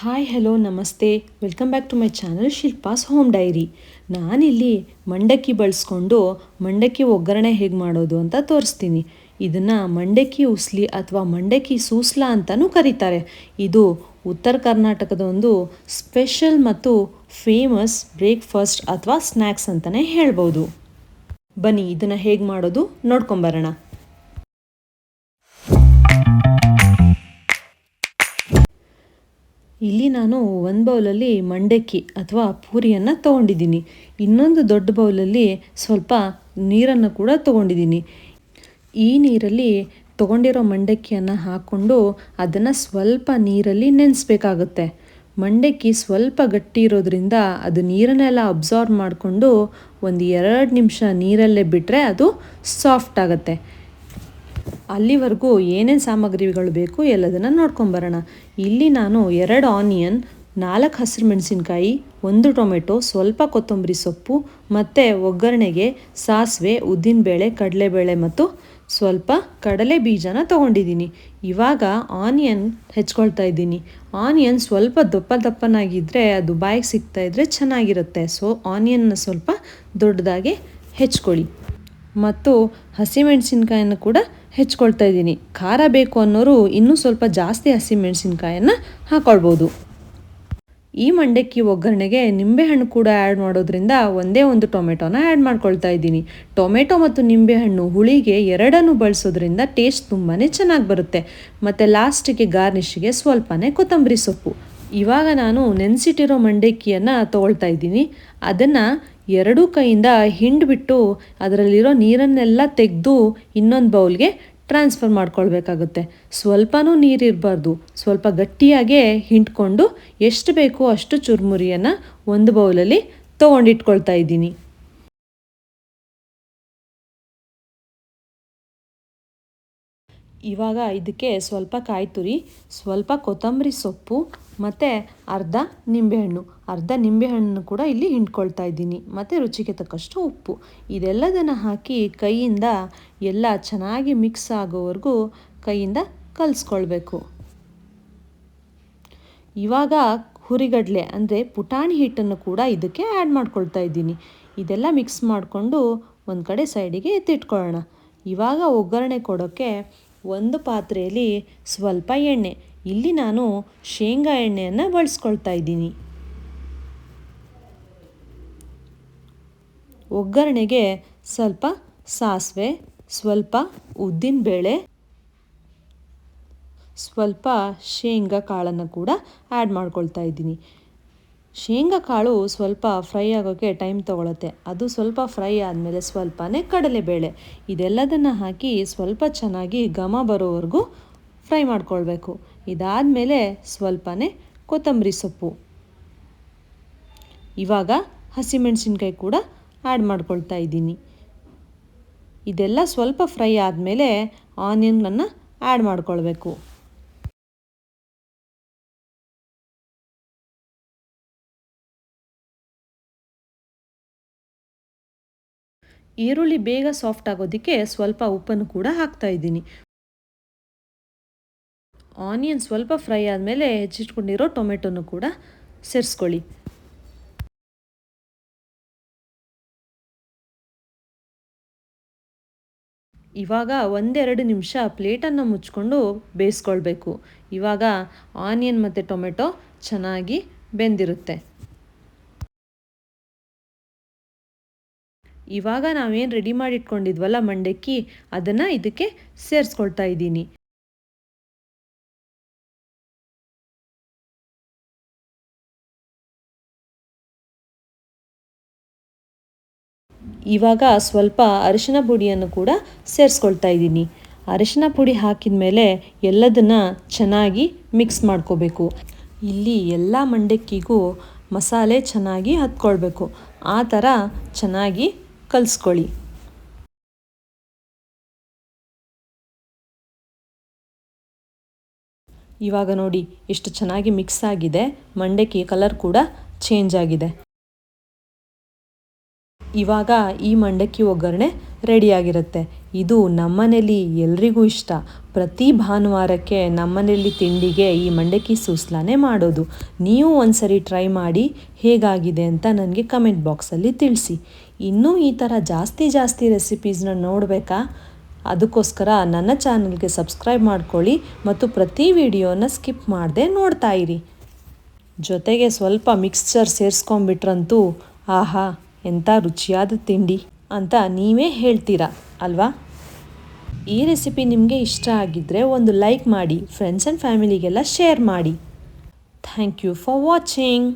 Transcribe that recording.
Hi, hello, ನಮಸ್ತೆ. Welcome back to my channel Shilpa's home diary. ನಾನಿಲ್ಲಿ ಮಂಡಕ್ಕಿ ಬಳಸ್ಕೊಂಡು ಮಂಡಕ್ಕಿ ಒಗ್ಗರಣೆ ಹೇಗೆ ಮಾಡೋದು ಅಂತ ತೋರಿಸ್ತೀನಿ. ಇದನ್ನು ಮಂಡಕ್ಕಿ ಉಸ್ಲಿ ಅಥವಾ ಮಂಡಕ್ಕಿ ಸೂಸ್ಲ ಅಂತಲೂ ಕರೀತಾರೆ. ಇದು ಉತ್ತರ ಕರ್ನಾಟಕದ ಒಂದು ಸ್ಪೆಷಲ್ ಮತ್ತು ಫೇಮಸ್ ಬ್ರೇಕ್ಫಾಸ್ಟ್ ಅಥವಾ ಸ್ನ್ಯಾಕ್ಸ್ ಅಂತಲೇ ಹೇಳ್ಬೋದು. ಬನ್ನಿ, ಇದನ್ನು ಹೇಗೆ ಮಾಡೋದು ನೋಡ್ಕೊಂಬರೋಣ. ಇಲ್ಲಿ ನಾನು ಒಂದು ಬೌಲಲ್ಲಿ ಮಂಡಕ್ಕಿ ಅಥವಾ ಪೂರಿಯನ್ನು ತೊಗೊಂಡಿದ್ದೀನಿ. ಇನ್ನೊಂದು ದೊಡ್ಡ ಬೌಲಲ್ಲಿ ಸ್ವಲ್ಪ ನೀರನ್ನು ಕೂಡ ತೊಗೊಂಡಿದ್ದೀನಿ. ಈ ನೀರಲ್ಲಿ ತೊಗೊಂಡಿರೋ ಮಂಡಕ್ಕಿಯನ್ನು ಹಾಕ್ಕೊಂಡು ಅದನ್ನು ಸ್ವಲ್ಪ ನೀರಲ್ಲಿ ನೆನೆಸ್ಬೇಕಾಗುತ್ತೆ. ಮಂಡಕ್ಕಿ ಸ್ವಲ್ಪ ಗಟ್ಟಿ ಇರೋದ್ರಿಂದ ಅದು ನೀರನ್ನೆಲ್ಲ ಅಬ್ಸಾರ್ವ್ ಮಾಡಿಕೊಂಡು ಒಂದು ಎರಡು ನಿಮಿಷ ನೀರಲ್ಲೇ ಬಿಟ್ಟರೆ ಅದು ಸಾಫ್ಟ್ ಆಗುತ್ತೆ. ಅಲ್ಲಿವರೆಗೂ ಏನೇನು ಸಾಮಗ್ರಿಗಳು ಬೇಕು ಎಲ್ಲದನ್ನು ನೋಡ್ಕೊಂಬರೋಣ. ಇಲ್ಲಿ ನಾನು ಎರಡು ಆನಿಯನ್, ನಾಲ್ಕು ಹಸಿರು ಮೆಣಸಿನ್ಕಾಯಿ, ಒಂದು ಟೊಮೆಟೊ, ಸ್ವಲ್ಪ ಕೊತ್ತಂಬರಿ ಸೊಪ್ಪು ಮತ್ತು ಒಗ್ಗರಣೆಗೆ ಸಾಸಿವೆ, ಉದ್ದಿನಬೇಳೆ, ಕಡಲೆಬೇಳೆ ಮತ್ತು ಸ್ವಲ್ಪ ಕಡಲೆ ಬೀಜನ ತೊಗೊಂಡಿದ್ದೀನಿ. ಇವಾಗ ಆನಿಯನ್ ಹೆಚ್ಕೊಳ್ತಾ ಇದ್ದೀನಿ. ಆನಿಯನ್ ಸ್ವಲ್ಪ ದಪ್ಪ ದಪ್ಪನಾಗಿದ್ದರೆ ಅದು ಬಾಯಿಗೆ ಸಿಗ್ತಾಯಿದ್ರೆ ಚೆನ್ನಾಗಿರುತ್ತೆ. ಸೊ, ಆನಿಯನ್ನ ಸ್ವಲ್ಪ ದೊಡ್ಡದಾಗಿ ಹೆಚ್ಕೊಳ್ಳಿ. ಮತ್ತು ಹಸಿಮೆಣಸಿನ್ಕಾಯನ್ನು ಕೂಡ ಹೆಚ್ಕೊಳ್ತಾ ಇದ್ದೀನಿ. ಖಾರ ಬೇಕು ಅನ್ನೋರು ಇನ್ನೂ ಸ್ವಲ್ಪ ಜಾಸ್ತಿ ಹಸಿಮೆಣಸಿನ್ಕಾಯನ್ನು ಹಾಕ್ಕೊಳ್ಬೋದು ಈ ಮಂಡಕ್ಕಿ ಒಗ್ಗರಣೆಗೆ ನಿಂಬೆಹಣ್ಣು ಕೂಡ ಆ್ಯಡ್ ಮಾಡೋದ್ರಿಂದ ಒಂದೇ ಒಂದು ಟೊಮೆಟೊನ ಆ್ಯಡ್ ಮಾಡ್ಕೊಳ್ತಾ ಇದ್ದೀನಿ. ಟೊಮೆಟೊ ಮತ್ತು ನಿಂಬೆಹಣ್ಣು ಹುಳಿಗೆ ಎರಡನ್ನು ಬಳಸೋದ್ರಿಂದ ಟೇಸ್ಟ್ ತುಂಬಾ ಚೆನ್ನಾಗಿ ಬರುತ್ತೆ. ಮತ್ತು ಲಾಸ್ಟಿಗೆ ಗಾರ್ನಿಷ್ಗೆ ಸ್ವಲ್ಪನೇ ಕೊತ್ತಂಬರಿ ಸೊಪ್ಪು. ಇವಾಗ ನಾನು ನೆನೆಸಿಟ್ಟಿರೋ ಮಂಡಕ್ಕಿಯನ್ನು ತೊಗೊಳ್ತಾ ಇದ್ದೀನಿ. ಅದನ್ನು ಎರಡೂ ಕೈಯಿಂದ ಹಿಂಡ್ಬಿಟ್ಟು ಅದರಲ್ಲಿರೋ ನೀರನ್ನೆಲ್ಲ ತೆಗೆದು ಇನ್ನೊಂದು ಬೌಲ್ಗೆ ಟ್ರಾನ್ಸ್ಫರ್ ಮಾಡ್ಕೊಳ್ಬೇಕಾಗುತ್ತೆ. ಸ್ವಲ್ಪನೂ ನೀರಿರಬಾರ್ದು. ಸ್ವಲ್ಪ ಗಟ್ಟಿಯಾಗೇ ಹಿಂಡ್ಕೊಂಡು ಎಷ್ಟು ಬೇಕೋ ಅಷ್ಟು ಚುರುಮುರಿಯನ್ನು ಒಂದು ಬೌಲಲ್ಲಿ ತೊಗೊಂಡಿಟ್ಕೊಳ್ತಾ ಇದ್ದೀನಿ. ಇವಾಗ ಇದಕ್ಕೆ ಸ್ವಲ್ಪ ಕಾಯಿ ತುರಿ ಸ್ವಲ್ಪ ಕೊತ್ತಂಬರಿ ಸೊಪ್ಪು, ಮತ್ತು ಅರ್ಧ ನಿಂಬೆಹಣ್ಣು. ಅರ್ಧ ನಿಂಬೆಹಣ್ಣು ಕೂಡ ಇಲ್ಲಿ ಹಿಂಡ್ಕೊಳ್ತಾ ಇದ್ದೀನಿ. ಮತ್ತು ರುಚಿಗೆ ತಕ್ಕಷ್ಟು ಉಪ್ಪು. ಇದೆಲ್ಲದನ್ನು ಹಾಕಿ ಕೈಯಿಂದ ಎಲ್ಲ ಚೆನ್ನಾಗಿ ಮಿಕ್ಸ್ ಆಗೋವರೆಗೂ ಕೈಯಿಂದ ಕಲಿಸ್ಕೊಳ್ಬೇಕು. ಇವಾಗ ಹುರಿಗಡಲೆ, ಅಂದರೆ ಪುಟಾಣಿ ಹಿಟ್ಟನ್ನು ಕೂಡ ಇದಕ್ಕೆ ಆ್ಯಡ್ ಮಾಡ್ಕೊಳ್ತಾ ಇದ್ದೀನಿ. ಇದೆಲ್ಲ ಮಿಕ್ಸ್ ಮಾಡಿಕೊಂಡು ಒಂದು ಕಡೆ ಸೈಡಿಗೆ ಎತ್ತಿಟ್ಕೊಳ್ಳೋಣ. ಇವಾಗ ಒಗ್ಗರಣೆ ಕೊಡೋಕ್ಕೆ ಒಂದು ಪಾತ್ರೆಯಲ್ಲಿ ಸ್ವಲ್ಪ ಎಣ್ಣೆ. ಇಲ್ಲಿ ನಾನು ಶೇಂಗಾ ಎಣ್ಣೆಯನ್ನು ಬಳಸ್ಕೊಳ್ತಾ ಇದ್ದೀನಿ. ಒಗ್ಗರಣೆಗೆ ಸ್ವಲ್ಪ ಸಾಸಿವೆ, ಸ್ವಲ್ಪ ಉದ್ದಿನಬೇಳೆ ಸ್ವಲ್ಪ ಶೇಂಗಾ ಕಾಳನ್ನು ಕೂಡ ಆ್ಯಡ್ ಮಾಡ್ಕೊಳ್ತಾ ಇದ್ದೀನಿ. ಶೇಂಗಾ ಕಾಳು ಸ್ವಲ್ಪ ಫ್ರೈ ಆಗೋಕ್ಕೆ ಟೈಮ್ ತೊಗೊಳುತ್ತೆ. ಅದು ಸ್ವಲ್ಪ ಫ್ರೈ ಆದಮೇಲೆ ಸ್ವಲ್ಪನೇ ಕಡಲೆಬೇಳೆ ಇದೆಲ್ಲದನ್ನು ಹಾಕಿ ಸ್ವಲ್ಪ ಚೆನ್ನಾಗಿ ಘಮ ಬರೋವರೆಗೂ ಫ್ರೈ ಮಾಡ್ಕೊಳ್ಬೇಕು. ಇದಾದಮೇಲೆ ಸ್ವಲ್ಪನೇ ಕೊತ್ತಂಬರಿ ಸೊಪ್ಪು. ಇವಾಗ ಹಸಿಮೆಣಸಿನ್ಕಾಯಿ ಕೂಡ ಆ್ಯಡ್ ಮಾಡ್ಕೊಳ್ತಾ ಇದ್ದೀನಿ. ಇದೆಲ್ಲ ಸ್ವಲ್ಪ ಫ್ರೈ ಆದಮೇಲೆ ಆನಿಯನನ್ನು ಆ್ಯಡ್ ಮಾಡ್ಕೊಳ್ಬೇಕು. ಈರುಳ್ಳಿ ಬೇಗ ಸಾಫ್ಟ್ ಆಗೋದಕ್ಕೆ ಸ್ವಲ್ಪ ಉಪ್ಪನ್ನು ಕೂಡ ಹಾಕ್ತಾ ಇದ್ದೀನಿ. ಆನಿಯನ್ ಸ್ವಲ್ಪ ಫ್ರೈ ಆದಮೇಲೆ ಹೆಚ್ಚಿಟ್ಕೊಂಡಿರೋ ಟೊಮೆಟೊನು ಕೂಡ ಸೇರಿಸ್ಕೊಳ್ಳಿ. ಇವಾಗ ಒಂದೆರಡು ನಿಮಿಷ ಪ್ಲೇಟನ್ನು ಮುಚ್ಕೊಂಡು ಬೇಯಿಸ್ಕೊಳ್ಬೇಕು. ಇವಾಗ ಆನಿಯನ್ ಮತ್ತು ಟೊಮೆಟೊ ಚೆನ್ನಾಗಿ ಬೆಂದಿರುತ್ತೆ. ಇವಾಗ ನಾವೇನು ರೆಡಿ ಮಾಡಿಟ್ಕೊಂಡಿದ್ವಲ್ಲ ಮಂಡಕ್ಕಿ, ಅದನ್ನು ಇದಕ್ಕೆ ಸೇರಿಸ್ಕೊಳ್ತಾ ಇದ್ದೀನಿ. ಇವಾಗ ಸ್ವಲ್ಪ ಅರಿಶಿನ ಪುಡಿಯನ್ನು ಕೂಡ ಸೇರಿಸ್ಕೊಳ್ತಾ ಇದ್ದೀನಿ. ಅರಿಶಿನ ಪುಡಿ ಹಾಕಿದ ಮೇಲೆ ಎಲ್ಲದನ್ನ ಚೆನ್ನಾಗಿ ಮಿಕ್ಸ್ ಮಾಡ್ಕೋಬೇಕು. ಇಲ್ಲಿ ಎಲ್ಲ ಮಂಡಕ್ಕಿಗೂ ಮಸಾಲೆ ಚೆನ್ನಾಗಿ ಹತ್ಕೊಳ್ಬೇಕು. ಆ ಥರ ಚೆನ್ನಾಗಿ ಕಲಿಸ್ಕೊಳ್ಳಿ. ಇವಾಗ ನೋಡಿ, ಎಷ್ಟು ಚೆನ್ನಾಗಿ ಮಿಕ್ಸ್ ಆಗಿದೆ. ಮಂಡಕ್ಕಿ ಕಲರ್ ಕೂಡ ಚೇಂಜ್ ಆಗಿದೆ. ಇವಾಗ ಈ ಮಂಡಕ್ಕಿ ಒಗ್ಗರಣೆ ರೆಡಿಯಾಗಿರುತ್ತೆ. ಇದು ನಮ್ಮನೇಲಿ ಎಲ್ರಿಗೂ ಇಷ್ಟ. ಪ್ರತಿ ಭಾನುವಾರಕ್ಕೆ ನಮ್ಮನೇಲಿ ತಿಂಡಿಗೆ ಈ ಮಂಡಕ್ಕಿ ಸೂಸ್ಲಾನೇ ಮಾಡೋದು. ನೀವು ಒಂದ್ಸರಿ ಟ್ರೈ ಮಾಡಿ ಹೇಗಾಗಿದೆ ಅಂತ ನನಗೆ ಕಮೆಂಟ್ ಬಾಕ್ಸಲ್ಲಿ ತಿಳಿಸಿ. ಇನ್ನೂ ಈ ಥರ ಜಾಸ್ತಿ ಜಾಸ್ತಿ ರೆಸಿಪೀಸ್ನ ನೋಡಬೇಕಾ? ಅದಕ್ಕೋಸ್ಕರ ನನ್ನ ಚಾನಲ್ಗೆ ಸಬ್ಸ್ಕ್ರೈಬ್ ಮಾಡ್ಕೊಳ್ಳಿ ಮತ್ತು ಪ್ರತಿ ವಿಡಿಯೋನ ಸ್ಕಿಪ್ ಮಾಡದೆ ನೋಡ್ತಾ ಇರಿ. ಜೊತೆಗೆ ಸ್ವಲ್ಪ ಮಿಕ್ಸ್ಚರ್ ಸೇರಿಸ್ಕೊಂಬಿಟ್ರಂತೂ ಆಹಾ, ಎಂಥ ರುಚಿಯಾದ ತಿಂಡಿ. ಅಂತ ನೀವೇ ಹೇಳ್ತೀರಾ, ಅಲ್ವಾ? ಈ ರೆಸಿಪಿ ನಿಮಗೆ ಇಷ್ಟ ಆಗಿದ್ದರೆ ಒಂದು ಲೈಕ್ ಮಾಡಿ ಫ್ರೆಂಡ್ಸ್ ಆ್ಯಂಡ್ ಫ್ಯಾಮಿಲಿಗೆಲ್ಲ ಶೇರ್ ಮಾಡಿ. Thank you for watching